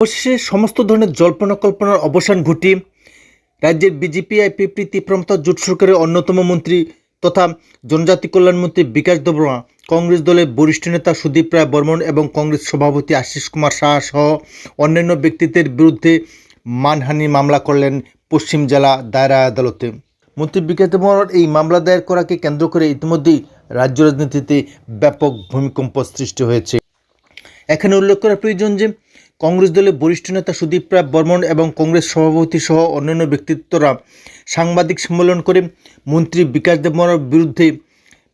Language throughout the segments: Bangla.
অবশেষে সমস্ত ধরনের জল্পনা কল্পনার অবসান ঘটিয়ে রাজ্যের বিজেপি আইপিপি তীব্রমতা জোট সরকারের অন্যতম মন্ত্রী তথা জনজাতি কল্যাণ মন্ত্রী বিকাশ দেববর্মা, কংগ্রেস দলের বরিষ্ঠ নেতা সুদীপ রায় বর্মন এবং কংগ্রেস সভাপতি আশিস কুমার শাহ সহ অন্যান্য ব্যক্তিত্বের বিরুদ্ধে মানহানি মামলা করলেন পশ্চিম জেলা দায়রা আদালতে। মন্ত্রী বিকাশ দেববর্মার এই মামলা দায়ের করাকে কেন্দ্র করে ইতিমধ্যেই রাজ্য রাজনীতিতে ব্যাপক ভূমিকম্প সৃষ্টি হয়েছে। এখানে উল্লেখ করা প্রয়োজন যে কংগ্রেস দলের বরিষ্ঠ নেতা সুদীপ রায় বর্মন এবং কংগ্রেস সভাপতি সহ অন্যান্য ব্যক্তিত্বরা সাংবাদিক সম্মেলন করে মন্ত্রী বিকাশ দেববর্মার বিরুদ্ধে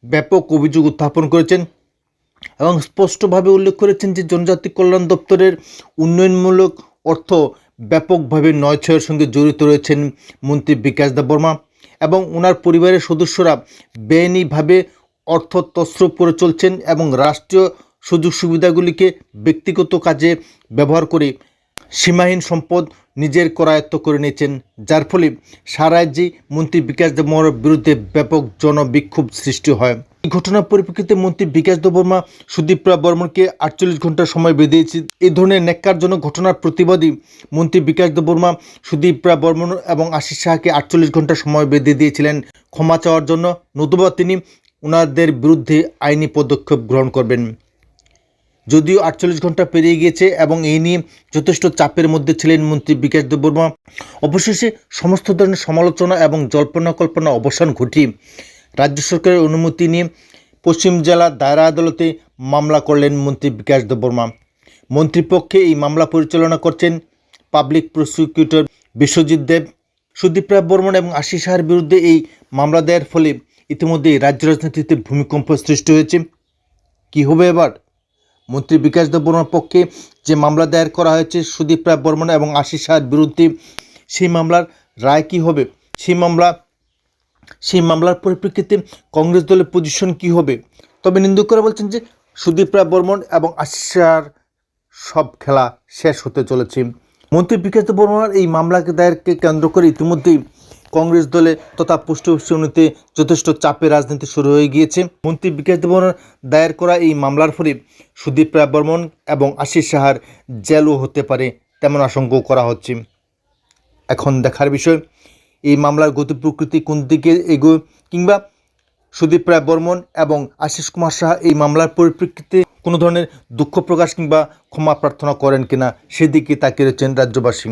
ব্যাপক অভিযোগ উত্থাপন করেছেন এবং স্পষ্টভাবে উল্লেখ করেছেন যে জনজাতি কল্যাণ দপ্তরের উন্নয়নমূলক অর্থ ব্যাপকভাবে নয় ছয়ের সঙ্গে জড়িত রয়েছেন মন্ত্রী বিকাশ দেববর্মা এবং ওনার পরিবারের সদস্যরা বেআইনিভাবে অর্থ তছরূপ করে চলছেন এবং রাষ্ট্রীয় সুযোগ সুবিধাগুলিকে ব্যক্তিগত কাজে ব্যবহার করে সীমাহীন সম্পদ নিজের করায়ত্ত করে নিয়েছেন, যার ফলে সারা রাজ্যে মন্ত্রী বিকাশ দেববর্মার বিরুদ্ধে ব্যাপক জনবিক্ষোভ সৃষ্টি হয়। এই ঘটনার পরিপ্রেক্ষিতে মন্ত্রী বিকাশ দেববর্মা সুদীপ রায় বর্মনকে আটচল্লিশ ঘণ্টা সময় বেঁধেছে এই ধরনের ন্যাক্কারজনক ঘটনার প্রতিবাদী মন্ত্রী বিকাশ দেববর্মা সুদীপ রায় বর্মন এবং আশিস শাহকে আটচল্লিশ ঘণ্টা সময় বেঁধে দিয়েছিলেন। ক্ষমা চাওয়ার জন্য নতুবা তিনি ওনাদের বিরুদ্ধে আইনি পদক্ষেপ গ্রহণ করবেন। যদিও আটচল্লিশ ঘণ্টা পেরিয়ে গিয়েছে এবং এই নিয়ে যথেষ্ট চাপের মধ্যে ছিলেন মন্ত্রী বিকাশ দেববর্মা। অবশেষে সমস্ত ধরনের সমালোচনা এবং জল্পনা কল্পনা অবসান ঘটিয়ে রাজ্য সরকারের অনুমতি নিয়ে পশ্চিম জেলা দায়রা আদালতে মামলা করলেন মন্ত্রী বিকাশ দেববর্মা। মন্ত্রীপক্ষে এই মামলা পরিচালনা করছেন পাবলিক প্রসিকিউটর বিশ্বজিৎ দেব, সুদীপ রায় বর্মন এবং আশিস শাহের বিরুদ্ধে এই মামলা দেওয়ার ফলে ইতিমধ্যেই রাজ্য রাজনীতিতে ভূমিকম্প সৃষ্টি হয়েছে। কী হবে এবার? মন্ত্রী বিকাশ দেববর্মার পক্ষে যে মামলা দায়ের করা হয়েছে সুদীপ রায় বর্মন এবং আশিস শাহের বিরুদ্ধে, সেই মামলার রায় কী হবে? সেই মামলা, সেই মামলার পরিপ্রেক্ষিতে কংগ্রেস দলের পজিশন কী হবে? তবে নিন্দুকরা বলছেন যে সুদীপ রায় বর্মন এবং আশিস শাহর সব খেলা শেষ হতে চলেছে। মন্ত্রী বিকাশ দেববর্মার এই মামলাকে দায়েরকে কেন্দ্র করে ইতিমধ্যেই কংগ্রেস দলে তথা পশ্চিমবঙ্গে যথেষ্ট চাপের রাজনীতি শুরু হয়ে গিয়েছে। মন্ত্রী বিকাশ দেববর্মার দায়ের করা এই মামলার ফলে সুদীপ রায় বর্মন এবং আশিস সাহার জেলও হতে পারে তেমন আশঙ্কাও করা হচ্ছে। এখন দেখার বিষয়, এই মামলার গতি প্রকৃতি কোন দিকে এগোয় কিংবা সুদীপ রায় বর্মন এবং আশিস কুমার সাহা এই মামলার পরিপ্রেক্ষিতে কোনো ধরনের দুঃখ প্রকাশ কিংবা ক্ষমা প্রার্থনা করেন কিনা, সেদিকে তাকিয়ে রয়েছেন রাজ্যবাসী।